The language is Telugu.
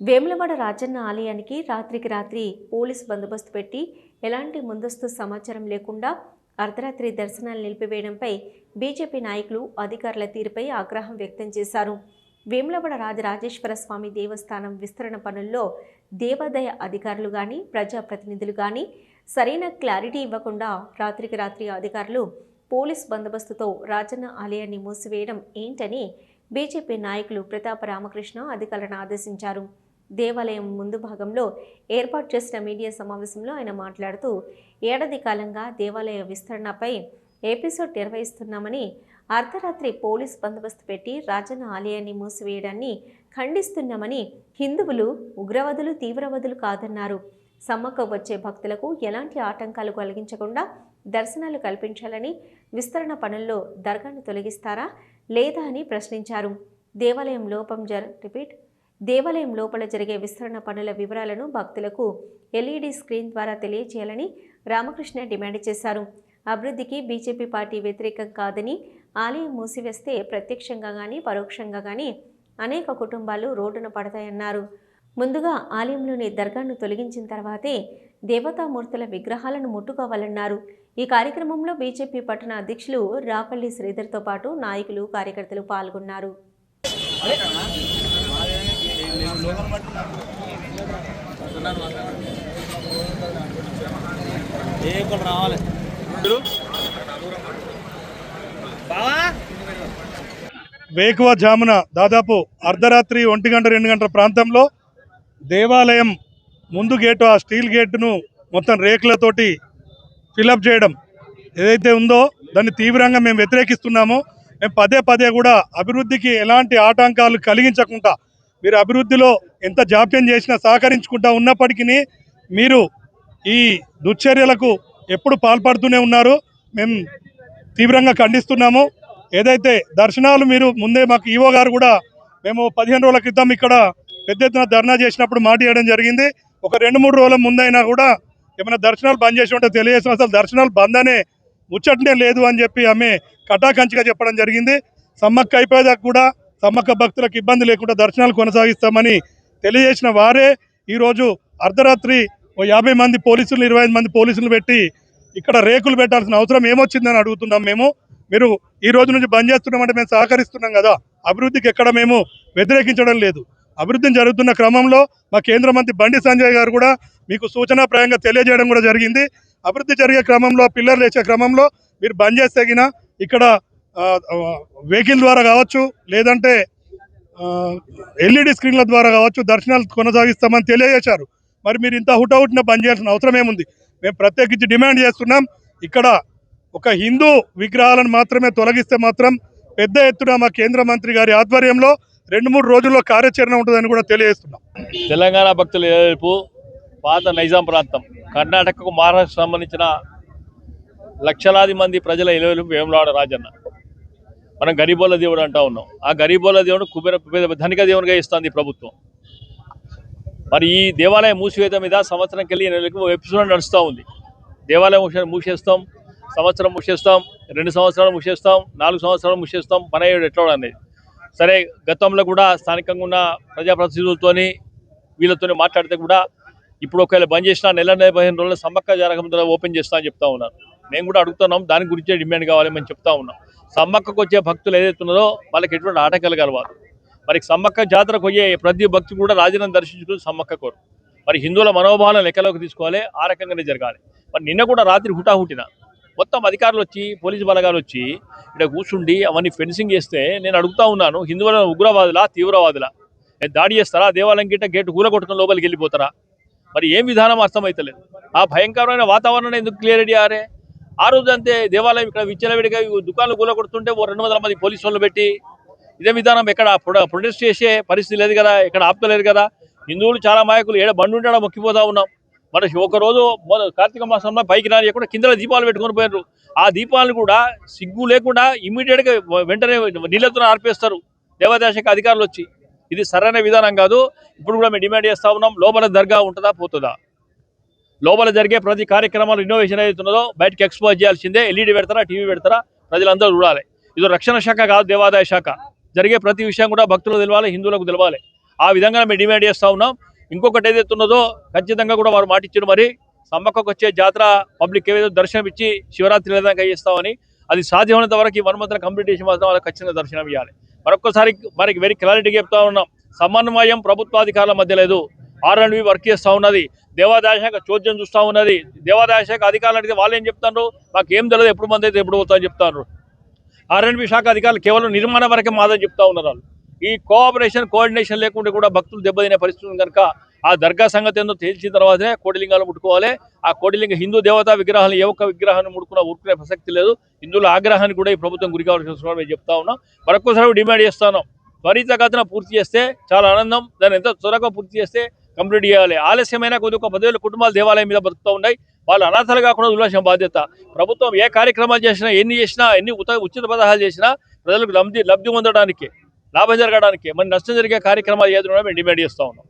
వేములవాడ రాజన్న ఆలయానికి రాత్రికి రాత్రి పోలీస్ బందోబస్తు పెట్టి ఎలాంటి ముందస్తు సమాచారం లేకుండా అర్ధరాత్రి దర్శనాలు నిలిపివేయడంపై బీజేపీ నాయకులు అధికారుల తీరుపై ఆగ్రహం వ్యక్తం చేశారు. వేములవాడ రాజరాజేశ్వర స్వామి దేవస్థానం విస్తరణ పనుల్లో దేవాదాయ అధికారులు కానీ ప్రజాప్రతినిధులు కానీ సరైన క్లారిటీ ఇవ్వకుండా రాత్రికి రాత్రి అధికారులు పోలీస్ బందోబస్తుతో రాజన్న ఆలయాన్ని మూసివేయడం ఏంటని బీజేపీ నాయకులు ప్రతాప రామకృష్ణ అధికారులను ఆదేశించారు. దేవాలయం ముందు భాగంలో ఏర్పాటు చేసిన మీడియా సమావేశంలో ఆయన మాట్లాడుతూ ఏడాది కాలంగా దేవాలయ విస్తరణపై ఎపిసోడ్ నిర్వహిస్తున్నామని అర్ధరాత్రి పోలీస్ బందోబస్తు పెట్టి రాజన్న ఆలయాన్ని మూసివేయడాన్ని ఖండిస్తున్నామని హిందువులు ఉగ్రవాదులు తీవ్రవాదులు కాదన్నారు. సమ్మక్క వచ్చే భక్తులకు ఎలాంటి ఆటంకాలు కలిగించకుండా దర్శనాలు కల్పించాలని విస్తరణ పనుల్లో దర్గాను తొలగిస్తారా లేదా అని ప్రశ్నించారు. దేవాలయం లోపం జర్ రిపీట్. దేవాలయం లోపల జరిగే విస్తరణ పనుల వివరాలను భక్తులకు ఎల్ఈడి స్క్రీన్ ద్వారా తెలియజేయాలని రామకృష్ణ డిమాండ్ చేశారు. అభివృద్ధికి బీజేపీ పార్టీ వ్యతిరేకం కాదని ఆలయం మూసివేస్తే ప్రత్యక్షంగా కానీ పరోక్షంగా కానీ అనేక కుటుంబాలు రోడ్డున పడతాయన్నారు. ముందుగా ఆలయంలోని దర్గాను తొలగించిన తర్వాతే దేవతామూర్తుల విగ్రహాలను ముట్టుకోవాలన్నారు. ఈ కార్యక్రమంలో బీజేపీ పట్టణ అధ్యక్షులు రాపల్లి శ్రీధర్తో పాటు నాయకులు కార్యకర్తలు పాల్గొన్నారు. ఏ ఇక్కడ రావాలి వేకువ జామున దాదాపు అర్ధరాత్రి ఒంటి గంట రెండు గంటల ప్రాంతంలో దేవాలయం ముందు గేటు ఆ స్టీల్ గేటును మొత్తం రేకులతోటి ఫిలప్ చేయడం ఏదైతే ఉందో దాన్ని తీవ్రంగా మేము వ్యతిరేకిస్తున్నామో. మేము పదే పదే కూడా అభివృద్ధికి ఎలాంటి ఆటంకాలు కలిగించకుండా మీరు అభివృద్ధిలో ఎంత జాప్యం చేసినా సహకరించుకుంటా ఉన్నప్పటికీ మీరు ఈ దుశ్చర్యలకు ఎప్పుడు పాల్పడుతూనే ఉన్నారు. మేము తీవ్రంగా ఖండిస్తున్నాము. ఏదైతే దర్శనాలు మీరు ముందే మాకు ఈవో గారు కూడా మేము పదిహేను రోజుల క్రితం ఇక్కడ పెద్ద ఎత్తున ధర్నా చేసినప్పుడు మాట ఇవ్వడం జరిగింది. ఒక రెండు మూడు రోజుల ముందైనా కూడా ఏమైనా దర్శనాలు బంద్ చేసి ఉంటే తెలియజేసిన అసలు దర్శనాలు బంద్ అనే ముచ్చటనే లేదు అని చెప్పి ఆమె కటాకంచిగా చెప్పడం జరిగింది. సమ్మక్క అయిపోయేదాకా కూడా సమ్మక్క భక్తులకు ఇబ్బంది లేకుండా దర్శనాలు కొనసాగిస్తామని తెలియజేసిన వారే ఈరోజు అర్ధరాత్రి ఓ యాభై మంది పోలీసులు ఇరవై ఐదు మంది పోలీసులు పెట్టి ఇక్కడ రేకులు పెట్టాల్సిన అవసరం ఏమొచ్చిందని అడుగుతున్నాం మేము. మీరు ఈ రోజు నుంచి బంద్ చేస్తున్నామంటే మేము సహకరిస్తున్నాం కదా. అభివృద్ధికి ఎక్కడ మేము వ్యతిరేకించడం లేదు. అభివృద్ధి జరుగుతున్న క్రమంలో మా కేంద్ర మంత్రి బండి సంజయ్ గారు కూడా మీకు సూచనాప్రాయంగా తెలియజేయడం కూడా జరిగింది. అభివృద్ధి జరిగే క్రమంలో పిల్లర్లు వేసే క్రమంలో మీరు బంద్ చేస్తే ఇక్కడ వెహికల్ ద్వారా కావచ్చు లేదంటే ఎల్ఈడి స్క్రీన్ల ద్వారా కావచ్చు దర్శనాలు కొనసాగిస్తామని తెలియజేశారు. మరి మీరు ఇంత హుటహుటిన బంద్ చేయాల్సిన అవసరం ఏముంది? మేము ప్రత్యేకించి డిమాండ్ చేస్తున్నాం ఇక్కడ ఒక హిందూ విగ్రహాలను మాత్రమే తొలగిస్తే మాత్రం పెద్ద ఎత్తున మా కేంద్ర మంత్రి గారి ఆధ్వర్యంలో రెండు మూడు రోజుల్లో కార్యాచరణ ఉంటుందని కూడా తెలియజేస్తున్నాం. తెలంగాణ భక్తుల ఏవైపు పాత నైజాం ప్రాంతం. కర్ణాటకకు మహారాష్ట్ర సంబంధించిన లక్షలాది మంది ప్రజల ఇలవెలు వేములాడ రాజన్న. మనం గరీబోల దేవుడు అంటా ఉన్నాం. ఆ గరీబోల దేవుడు కుబేర ధనిక దేవునిగా ఇస్తుంది ప్రభుత్వం. మరి ఈ దేవాలయం మూసివేత మీద సంవత్సరం కెళ్ళి నెలకు ఎపిసోడ్ నడుస్తూ ఉంది. దేవాలయం మూసే- మూసేస్తాం సంవత్సరం మూసేస్తాం రెండు సంవత్సరాలు మూసేస్తాం నాలుగు సంవత్సరాలు మూసేస్తాం పని అయ్యేది ఎట్లా అనేది సరే గతంలో కూడా స్థానికంగా ఉన్న ప్రజాప్రతినిధులతోని వీళ్ళతో మాట్లాడితే కూడా ఇప్పుడు ఒకవేళ బంద్ చేసిన నెల నెల పదిహేను రోజుల సమ్మక్క జరగకుండా ఓపెన్ చేస్తా అని చెప్తా ఉన్నాను మేము కూడా అడుగుతున్నాం దాని గురించే డిమాండ్ కావాలి మేము చెప్తా ఉన్నాం. సమ్మక్కకు వచ్చే భక్తులు ఏదైతే ఉన్నదో వాళ్ళకి ఎటువంటి ఆటంకాలు కలవాలి మరి సమ్మక్క జాతరకు పోయే ప్రతి భక్తుడు కూడా రాజులను దర్శించుకుని సమ్మక్క కోరు. మరి హిందువుల మనోభావాలను లెక్కలోకి తీసుకోవాలి ఆ రకంగానే జరగాలి. మరి నిన్న కూడా రాత్రి హుటాహుటిన మొత్తం అధికారులు వచ్చి పోలీసు బలగాలు వచ్చి ఇక్కడ కూర్చుండి అవన్నీ ఫెన్సింగ్ చేస్తే నేను అడుగుతా ఉన్నాను హిందువుల ఉగ్రవాదులా తీవ్రవాదులా? దాడి చేస్తారా? దేవాలయం గిట్ట గేటు కూల కొట్టుకుని లోపలికి వెళ్ళిపోతారా? మరి ఏం విధానం అర్థమవుతలేదు ఆ భయంకరమైన వాతావరణం ఎందుకు క్లియర్ అయ్యారే? ఆ రోజు అంతే దేవాలయం ఇక్కడ విచ్చలవిడిగా దుకాణాలు కూల కొడుతుంటే ఓ రెండు వందల మంది పోలీసు వాళ్ళు పెట్టి ఇదే విధానం ఎక్కడ ప్రొటెస్ట్ చేసే పరిస్థితి లేదు కదా ఇక్కడ ఆపుతలేదు కదా. హిందువులు చాలా మాయకులు ఏడ బండి ఉంటాడో మొక్కిపోతా ఉన్నాం. మరి ఒక రోజు కార్తీక మాసంలో పైకి రాని ఎక్కడ కింద దీపాలు పెట్టుకొని పోయినారు ఆ దీపాలను కూడా సిగ్గు లేకుండా ఇమ్మీడియట్గా వెంటనే నీళ్ళతో ఆర్పేస్తారు. దేవాదాశక అధికారులు వచ్చి. ఇది సరైన విధానం కాదు. ఇప్పుడు కూడా మేము డిమాండ్ చేస్తా ఉన్నాం. లోపల దర్గా ఉంటుందా పోతుందా? లోపల జరిగే ప్రతి కార్యక్రమాలు ఇన్నోవేషన్ అవుతున్నదో బయటకు ఎక్స్పోజ్ చేయాల్సిందే. ఎల్ఈడి పెడతారా టీవీ పెడతారా? ప్రజలందరూ చూడాలి. ఇది రక్షణ శాఖ కాదు దేవాదాయ శాఖ. జరిగే ప్రతి విషయం కూడా భక్తులకు తెలవాలి హిందువులకు తెలవాలి. ఆ విధంగా మేము డిమాండ్ చేస్తూ ఉన్నాం. ఇంకొకటి ఏదైతే ఉన్నదో ఖచ్చితంగా కూడా వారు మాటిచ్చారు మరి సమ్మక్కకు వచ్చే జాతర పబ్లిక్ ఏదైతే దర్శనం ఇచ్చి శివరాత్రి విధంగా చేస్తామని అది సాధ్యమైనంత వరకు ఈ వన్ మంత్ కంప్లీట్ చేసి మాత్రం వాళ్ళకి ఖచ్చితంగా దర్శనం ఇవ్వాలి. మరొకసారి మనకి వెరీ క్లారిటీగా చెప్తా ఉన్నాం. సమన్వయం ప్రభుత్వాధికారుల మధ్య లేదు. ఆర్ అండ్ వర్క్ చేస్తూ ఉన్నది. దేవాదాయ శాఖ చోద్యం చూస్తూ ఉన్నది. దేవాదాయ శాఖ అధికారులు అడిగితే వాళ్ళు ఏం చెప్తారు మాకు ఏం తెలియదు ఎప్పుడు మంది అయితే ఎప్పుడు పోతామని చెప్తారు ఆర్ అండ్ బి శాఖ అధికారులు కేవలం నిర్మాణం వరకే మాదని చెప్తా ఉన్నారు వాళ్ళు. ఈ కోఆపరేషన్ కోఆర్డినేషన్ లేకుంటే కూడా భక్తులు దెబ్బతినే పరిస్థితి కనుక ఆ దర్గా సంగతి ఏందో తేల్చిన తర్వాతనే కోటిలింగాలు ముట్టుకోవాలి. ఆ కోటిలింగ హిందూ దేవతా విగ్రహాలు ఏ ఒక్క విగ్రహాన్ని ముట్టుకున్నా ఊరుకునే ప్రసక్తి లేదు. హిందువుల ఆగ్రహాన్ని కూడా ఈ ప్రభుత్వం గురి కావాల్సిన మేము చెప్తా ఉన్నాం. మరొకసారి డిమాండ్ చేస్తాను త్వరితగతిన పూర్తి చేస్తే చాలా ఆనందం. దాన్ని ఎంత త్వరగా పూర్తి చేస్తే కంప్లీట్ చేయాలి. ఆలస్యమైన కొద్ది ఒక పదివేల కుటుంబాలు దేవాలయం మీద బతుకుతూ ఉన్నాయి. వాళ్ళు అనాథలు కాకుండా వదిలేసిన బాధ్యత. ప్రభుత్వం ఏ కార్యక్రమాలు చేసినా ఎన్ని చేసినా ఎన్ని ఉత ఉచిత పదహాలు చేసినా ప్రజలకు లబ్ధి లబ్ధి పొందడానికి లాభం జరగడానికి మరి నష్టం జరిగే కార్యక్రమాలు ఏదైనా మేము డిమాండ్ చేస్తూ ఉన్నాం.